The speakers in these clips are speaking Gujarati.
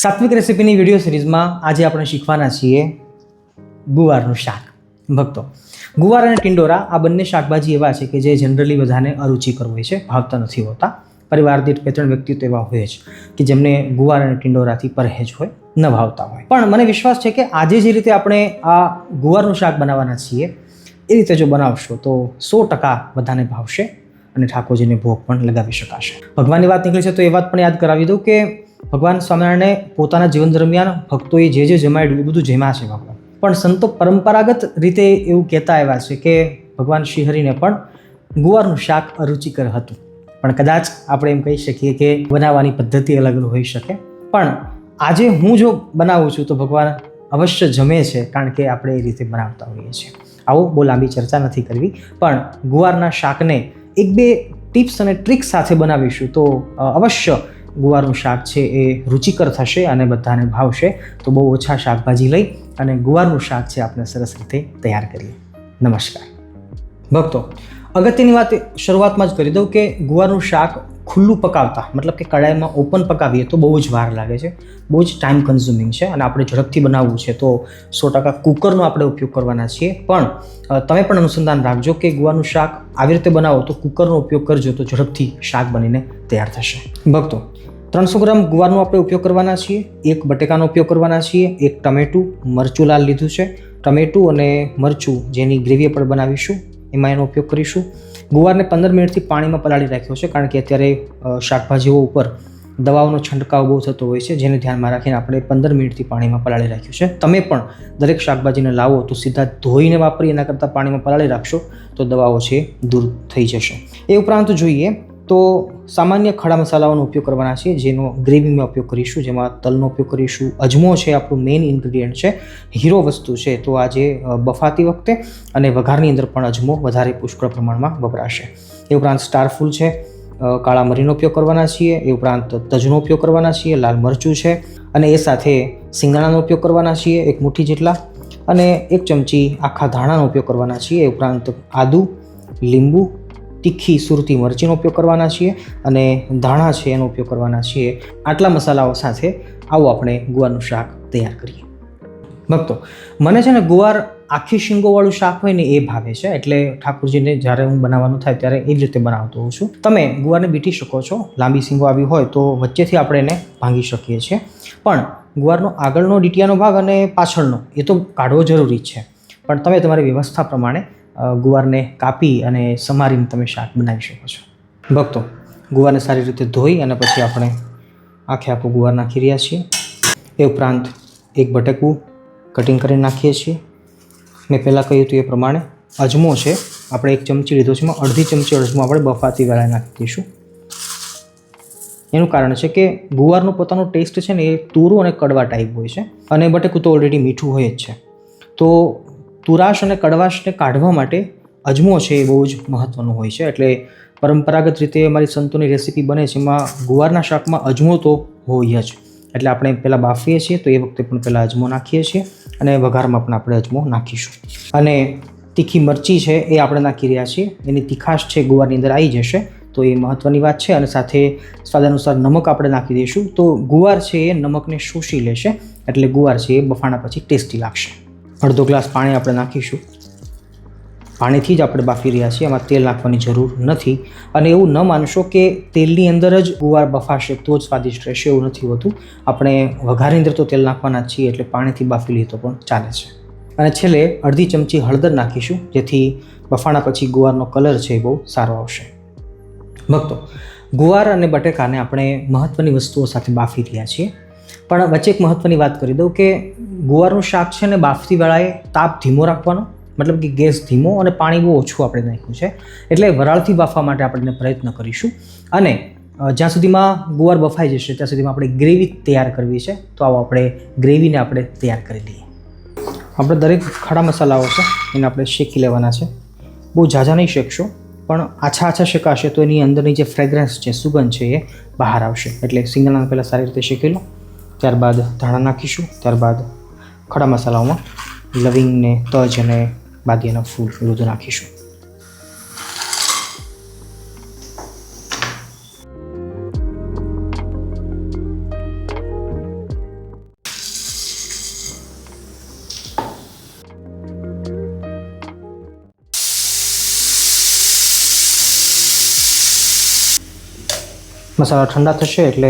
સાત્વિક રેસિપીની વીડિયો સિરીઝમાં આજે આપણે શીખવાના છીએ ગુવારનું શાક. ભક્તો, ગુવાર અને ટિંડોરા આ બંને શાકભાજી એવા છે કે જે જનરલી બધાને અરુચિકર હોય છે, ભાવતા નથી હોતા. પરિવાર દીઠ બે ત્રણ વ્યક્તિ તો એવા હોય જ કે જેમને ગુવાર અને ટિંડોરાથી પરહેજ હોય, ન ભાવતા હોય. પણ મને વિશ્વાસ છે કે આજે જે રીતે આપણે આ ગુવારનું શાક બનાવવાના છીએ, એ રીતે જો બનાવશો તો સો ટકા બધાને ભાવશે અને ઠાકોરજીને ભોગ પણ લગાવી શકાશે. ભગવાનની વાત નીકળી છે તો એ વાત પણ યાદ કરાવી દઉં કે ભગવાન સ્વામિનારાયણે પોતાના જીવન દરમિયાન ભક્તોએ જે જે જમાડ્યું એ બધું જેમાં છે ભગવાન પણ સંતો પરંપરાગત રીતે એવું કહેતા આવ્યા છે કે ભગવાન શ્રીહરિને પણ ગુવારનું શાક અરુચિકર હતું. પણ કદાચ આપણે એમ કહી શકીએ કે બનાવવાની પદ્ધતિ અલગ હોઈ શકે. પણ આજે હું જો બનાવું છું તો ભગવાન અવશ્ય જમે છે, કારણ કે આપણે એ રીતે બનાવતા હોઈએ છીએ. આવો બહુ લાંબી ચર્ચા નથી કરવી, પણ ગુવારના શાકને એક બે ટિપ્સ અને ટ્રિક્સ સાથે બનાવીશું તો અવશ્ય ગુવારનું શાક છે એ રુચિકર થશે અને બધાને ભાવશે, તો બહુ ઓછા શાકભાજી લઈ અને ગુવારનું શાક છે આપણે સરસ રીતે તૈયાર કરીએ. નમસ્કાર. ભક્તો, અગત્યની વાત શરૂઆતમાં જ કરી દઉં કે ગુવારનું શાક ખુલ્લું પકાવતા, મતલબ કે કડાઈમાં ઓપન પકાવીએ તો બહુ જ વાર લાગે છે, બહુ જ ટાઈમ કન્ઝ્યુમિંગ છે અને આપણે ઝડપથી બનાવવું છે તો સો ટકા કુકરનો આપણે ઉપયોગ કરવાના છીએ. પણ તમે પણ અનુસંધાન રાખજો કે ગુવારનું શાક આવી રીતે બનાવો તો કુકરનો ઉપયોગ કરજો તો ઝડપથી શાક બનીને તૈયાર થશે. ભક્તો ત્રણસો ગ્રામ ગુવારનો આપણે ઉપયોગ કરવાના છીએ. એક બટેકાનો ઉપયોગ કરવાના છીએ. એક ટમેટું, મરચું લાલ લીધું છે. ટમેટું અને મરચું જેની ગ્રેવી આપણે બનાવીશું, એમાં એનો ઉપયોગ કરીશું. ગુવારને પંદર મિનિટથી પાણીમાં પલાળી રાખ્યો છે, કારણ કે અત્યારે શાકભાજીઓ ઉપર દવાઓનો છંટકાવ બહુ થતો હોય છે, જેને ધ્યાનમાં રાખીને આપણે પંદર મિનિટથી પાણીમાં પલાળી રાખ્યું છે. તમે પણ દરેક શાકભાજીને લાવો તો સીધા ધોઈને વાપરી, એના કરતાં પાણીમાં પલાળી રાખશો, તો દવાઓ છે, દૂર થઈ જશે. એ ઉપરાંત જોઈએ તો સામાન્ય ખડા મસાલાઓનો ઉપયોગ કરવાના છે, જેનો ગ્રેવીમાં ઉપયોગ કરીશું, જેમાં તલનો ઉપયોગ કરીશું. અજમો છે, આપણું મેઇન ઇન્ગ્રીડિયન્ટ છે, હીરો વસ્તુ છે, તો આજે બફાતી વખતે અને વઘારની અંદર પણ અજમો વધારે પુષ્કળ પ્રમાણમાં વપરાશે. એ ઉપરાંત સ્ટારફૂલ છે કાળા મરીનો ઉપયોગ કરવાના છીએ, એ ઉપરાંત તજનો ઉપયોગ કરવાના છીએ, લાલ મરચું છે, અને એ સાથે સિંગાણાનો ઉપયોગ કરવાના છીએ, એક મુઠ્ઠી જેટલા, અને એક ચમચી આખા ધાણાનો ઉપયોગ કરવાના છીએ, એ ઉપરાંત આદુ, લીંબુ તીખી સુરતી મરચીનો ઉપયોગ કરવાના છીએ અને ધાણા છે એનો ઉપયોગ કરવાના છીએ. આટલા મસાલાઓ સાથે આવો આપણે ગુવારનું શાક તૈયાર કરીએ. ભક્તો, મને છે ને ગુવાર આખી શીંગોવાળું શાક હોય ને એ ભાવે છે, એટલે ઠાકોરજીને જ્યારે હું બનાવવાનું થાય ત્યારે એ જ રીતે બનાવતો હોઉં છું. તમે ગુવારને બીટી શકો છો, લાંબી શીંગો આવી હોય તો વચ્ચેથી આપણે એને ભાંગી શકીએ છીએ. પણ ગુવારનો આગળનો ડીટીયાનો ભાગ અને પાછળનો, એ તો કાઢવો જરૂરી છે. પણ તમે તમારી વ્યવસ્થા પ્રમાણે ગુવારને કાપી અને સમારીને તમે શાક બનાવી શકો છો. ભક્તો, ગુવારને સારી રીતે ધોઈ અને પછી આપણે આખે આખો ગુવાર નાખી રહ્યા છીએ. એ ઉપરાંત એક બટેકું કટિંગ કરી નાખીએ છીએ. મેં પહેલાં કહ્યું હતું એ પ્રમાણે અજમો છે, આપણે એક ચમચી લીધો છે, એમાં અડધી ચમચી અજમો આપણે બફાતી વેળાએ નાખી દઈશું. એનું કારણ છે કે ગુવારનો પોતાનો ટેસ્ટ છે ને એ તૂરું અને કડવા ટાઈપ હોય છે અને બટેકું તો ઓલરેડી મીઠું હોય જ છે. તો તુરાશ અને કડવાશને કાઢવા માટે અજમો છે એ બહુ જ મહત્ત્વનું હોય છે. એટલે પરંપરાગત રીતે અમારી સંતોની રેસીપી બને છે એમાં ગુવારના શાકમાં અજમો તો હોય જ. એટલે આપણે પહેલાં બાફીએ છીએ તો એ વખતે પણ પહેલાં અજમો નાખીએ છીએ અને વઘારમાં પણ આપણે અજમો નાખીશું. અને તીખી મરચી છે એ આપણે નાખી રહ્યા છીએ. એની તીખાશ છે ગુવારની અંદર આવી જશે તો એ મહત્ત્વની વાત છે અને સાથે સ્વાદ અનુસાર નમક આપણે નાખી દઈશું. તો ગુવાર છે એ નમકને શોષી લેશે એટલે ગુવાર છે એ બફાણા પછી ટેસ્ટી લાગશે. અડધો ગ્લાસ પાણી આપણે નાખીશું. પાણીથી જ આપણે બાફી રહ્યા છીએ એમાં તેલ નાખવાની જરૂર નથી. અને એવું ન માનશો કે તેલની અંદર જ ગુવાર બફાશે, તો જ સ્વાદિષ્ટ રહેશે, એવું નથી હોતું. આપણે વઘારની અંદર તો તેલ નાખવાના છીએ, એટલે પાણીથી બાફી લઈએ તો પણ ચાલે છે. અને છેલ્લે અડધી ચમચી હળદર નાખીશું, જેથી બફાણા પછી ગુવારનો કલર છે એ બહુ સારો આવશે. ભક્તો, ગુવાર અને બટેકાને આપણે મહત્ત્વની વસ્તુઓ સાથે બાફી રહ્યા છીએ. પણ વચ્ચે એક મહત્ત્વની વાત કરી દઉં કે ગુવારનું શાક છે ને બાફતી વેળાએ તાપ ધીમો રાખવાનો, મતલબ કે ગેસ ધીમો અને પાણી બહુ ઓછું આપણે નાખ્યું છે. એટલે વરાળથી બાફવા માટે આપણે પ્રયત્ન કરીશું. અને જ્યાં સુધીમાં ગુવાર બફાઈ જશે, ત્યાં સુધીમાં આપણે ગ્રેવી તૈયાર કરવી છે, તો આવો આપણે ગ્રેવીને આપણે તૈયાર કરી લઈએ. આપણે દરેક ખડા મસાલાઓ છે, એને આપણે શેકી લેવાના છે. બહુ ઝાઝા નહીં શેકશો, પણ આછા આછા શેકાશે તો એની અંદરની જે ફ્રેગ્રન્સ છે, સુગંધ છે એ બહાર આવશે. એટલે સિંગડાને પહેલાં સારી રીતે શેકી લો. ત્યારબાદ ધાણા નાખીશું, ત્યારબાદ ખડા મસાલાઓમાં લવિંગને તજ અને બાદીના ફૂલ બધું નાખીશું. મસાલા ઠંડા થશે એટલે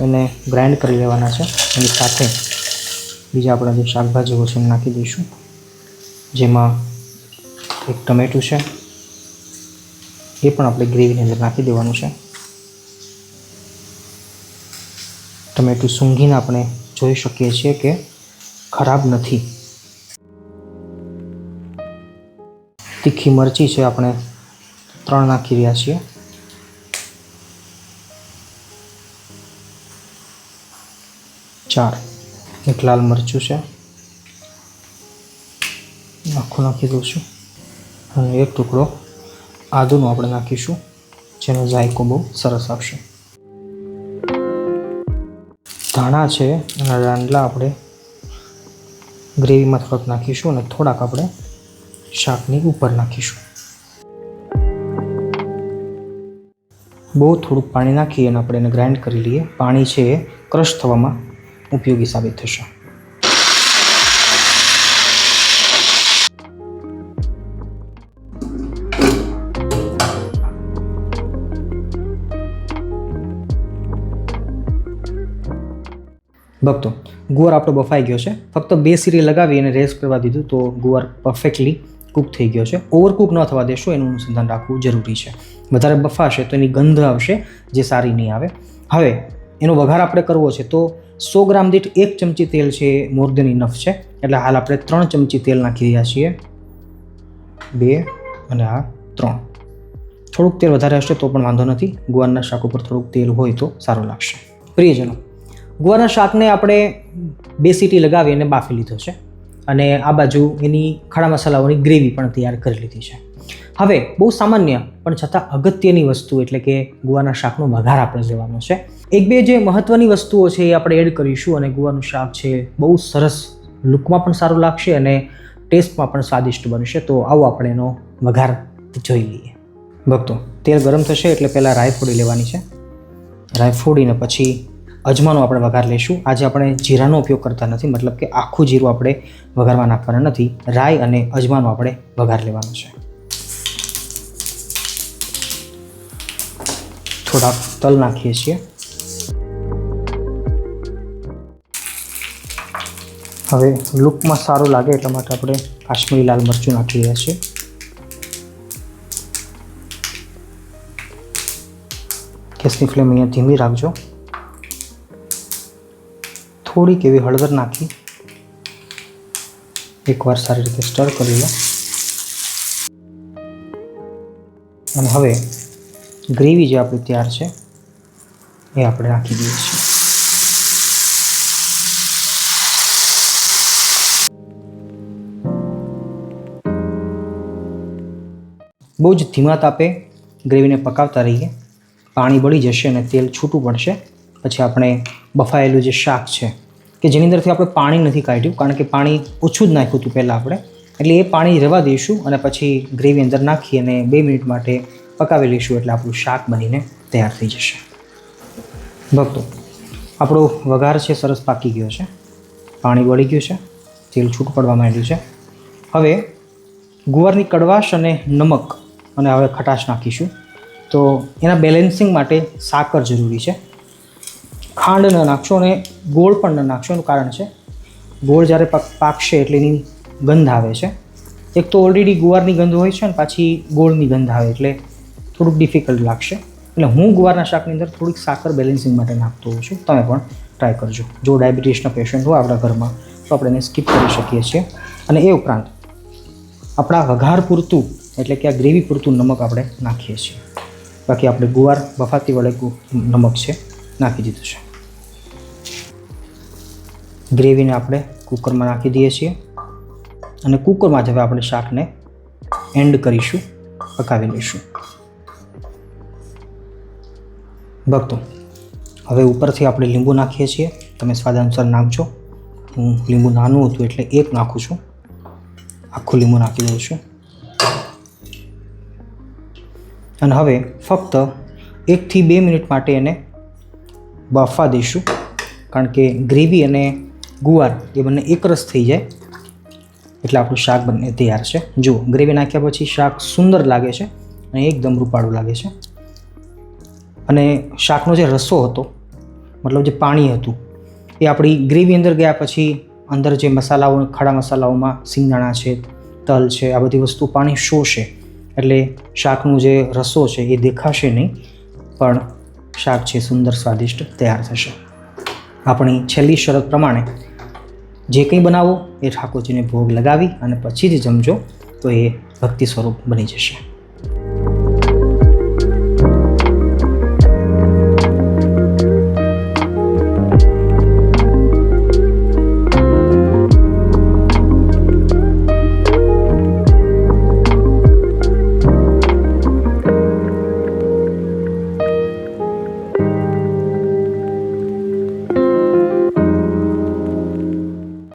એને ગ્રાઇન્ડ કરી લેવાના છે. એની સાથે બીજા આપણા જે શાકભાજીઓ છે નાખી દઈશું. જેમાં એક ટમેટું છે. એ પણ આપણે ગ્રેવીની અંદર નાખી દેવાનું છે. ટમેટું સૂંઘીને આપણે જોઈ શકીએ છીએ કે ખરાબ નથી. તીખી મરચી છે આપણે ત્રણ નાખી રહ્યા છીએ. ચાર. એક લાલ મરચું છે. આખું નાખી દઉં છું. અને એક ટુકડો આદુનો આપણે નાખીશું, જેનો જાયકો બહુ સરસ આવશે. ધાણા છે અને રાંડલા આપણે ગ્રેવીમાં થોડાક નાખીશું અને થોડાક આપણે શાકની ઉપર નાખીશું. બહુ થોડુંક પાણી નાખી અને આપણે એને ગ્રાઇન્ડ કરી લઈએ. પાણી છે એ ક્રશ થવામાં ઉપયોગી સાબિત થશે. ભક્તો, ગુવાર આપણો બફાઈ ગયો છે. ફક્ત બે સીરી લગાવી અને રેસ્ટ કરવા દીધું તો ગુવાર પરફેક્ટલી કૂક થઈ ગયો છે. ઓવરકૂક ન થવા દેશો, એનું અનુસંધાન રાખવું જરૂરી છે. વધારે બફાશે તો એની ગંધ આવશે, જે સારી નહીં આવે. હવે, એનો વઘાર આપણે કરવો છે તો સો ગ્રામ દીઠ એક ચમચી તેલ છે એ મોર દેન ઇનફ છે. એટલે હાલ આપણે ત્રણ ચમચી તેલ નાખી રહ્યા છીએ. બે અને આ ત્રણ. થોડુંક તેલ વધારે હશે તો પણ વાંધો નથી. ગુવારના શાક ઉપર થોડુંક તેલ હોય તો સારું લાગશે. પ્રિયજનો, ગુવારના શાકને આપણે બે સીટી લગાવી અને બાફી લીધો છે. અને આ બાજુ એની ખડા મસાલાઓની ગ્રેવી પણ તૈયાર કરી લીધી છે. હવે બહુ સામાન્ય, પણ છતાં અગત્યની વસ્તુ એટલે કે ગુવાના શાકનો વઘાર આપણે લેવાનો છે. એક બે જે મહત્ત્વની વસ્તુઓ છે એ આપણે એડ કરીશું અને ગુવાનું શાક છે બહુ સરસ લુકમાં પણ સારું લાગશે અને ટેસ્ટમાં પણ સ્વાદિષ્ટ બનશે. તો આવો આપણે એનો વઘાર જોઈ લઈએ. ભક્તો, તેલ ગરમ થશે એટલે પહેલાં રાય ફોડી લેવાની છે. રાય ફોડીને પછી અજમાનો આપણે વઘાર લઈશું આજે આપણે જીરાનો ઉપયોગ કરતા નથી, મતલબ કે આખું જીરું આપણે વઘારમાં નાખવાના નથી. રાઈ અને અજમાનો આપણે વઘાર લેવાનો છે. થોડાક તલ નાખીએ છીએ. હવે લુકમાં સારું લાગે એટલા માટે આપણે કાશ્મીરી લાલ મરચું નાખી રહ્યા છીએ. ગેસની ફ્લેમ અહીંયા ધીમી રાખજો. થોડીક એવી હળદર નાખી. એકવાર સારી રીતે સ્ટર કરી લો. અને હવે ગ્રેવી જે આપણી તૈયાર છે, એ આપણે રાખી દઈએ છીએ. બહુ જ ધીમા તાપે ગ્રેવીને પકાવતા રહીએ. પાણી બળી જશે અને તેલ છૂટું પડશે. પછી આપણે બફાયેલું જે શાક છે, કે જેની અંદરથી આપણે પાણી નથી કાઢ્યું, કારણ કે પાણી ઓછું જ નાખ્યું હતું પહેલાં આપણે. એટલે એ પાણી રહેવા દઈશું અને પછી ગ્રેવી અંદર નાખી અને બે મિનિટ માટે પકાવી લઈશું એટલે આપણું શાક બનીને તૈયાર થઈ જશે. ભક્તો, આપણો વઘાર છે, સરસ પાકી ગયો છે. પાણી વળી ગયું છે, તેલ છૂટ પડવા માંડ્યું છે. હવે ગુવારની કડવાશ અને નમક, અને હવે ખટાશ નાખીશું. તો એના બેલેન્સિંગ માટે સાકર જરૂરી છે. ખાંડ ન નાખશો અને ગોળ પણ ન નાખશો, એનું કારણ છે, ગોળ જ્યારે પાક, પાકશે એટલે એની ગંધ આવે છે. એક તો ઓલરેડી ગુવારની ગંધ હોય છે અને પાછી ગોળની ગંધ આવે એટલે થોડુંક ડિફિકલ્ટ લાગશે. એટલે હું ગુવારના શાકની અંદર થોડીક સાકર બેલેન્સિંગ માટે નાખતો હોઉં છું. તમે પણ ટ્રાય કરજો. જો ડાયાબિટીસના પેશન્ટ હોય આપણા ઘરમાં, તો આપણે એને સ્કીપ કરી શકીએ છીએ. અને એ ઉપરાંત, આપણા વઘાર પૂરતું, એટલે કે આ ગ્રેવી પૂરતું નમક આપણે નાખીએ છીએ. બાકી આપણે ગુવાર બફાતી વડે નમક છે, નાખી દીધું છે. ગ્રેવીને આપણે કુકરમાં નાખી દઈએ છીએ. અને કુકરમાં જ હવે આપણે શાકને એન્ડ કરીશું, પકાવી લઈશું. ભક્તો, હવે ઉપરથી આપણે લીંબુ નાખીએ છીએ. તમે સ્વાદ અનુસાર નાખજો. હું લીંબુ નાનું હતું એટલે એક નાખું છું. આખું લીંબુ નાખી દઉં છું. અને હવે ફક્ત એકથી બે મિનિટ માટે એને બાફવા દઈશું. કારણ કે ગ્રેવી અને ગુવાર એ બંને એકરસ થઈ જાય. એટલે આપણું શાક બંને તૈયાર છે. જુઓ, ગ્રેવી નાખ્યા પછી શાક સુંદર લાગે છે અને એકદમ રૂપાળું લાગે છે. અને શાકનો જે રસો હતો, મતલબ જે પાણી હતું, એ આપણી ગ્રેવી અંદર ગયા પછી અંદર જે મસાલાઓ, ખડા મસાલાઓમાં સિંગદાણા છે, તલ છે, આ બધી વસ્તુ પાણી શોષે. એટલે શાકનું જે રસો છે એ દેખાશે નહીં, પણ શાક છે સુંદર, સ્વાદિષ્ટ, તૈયાર થશે. આપણી છેલ્લી શરત પ્રમાણે જે કંઈ બનાવો એ ઠાકોરજીને ભોગ લગાવી અને પછી જ જમજો, તો એ ભક્તિ સ્વરૂપ બની જશે.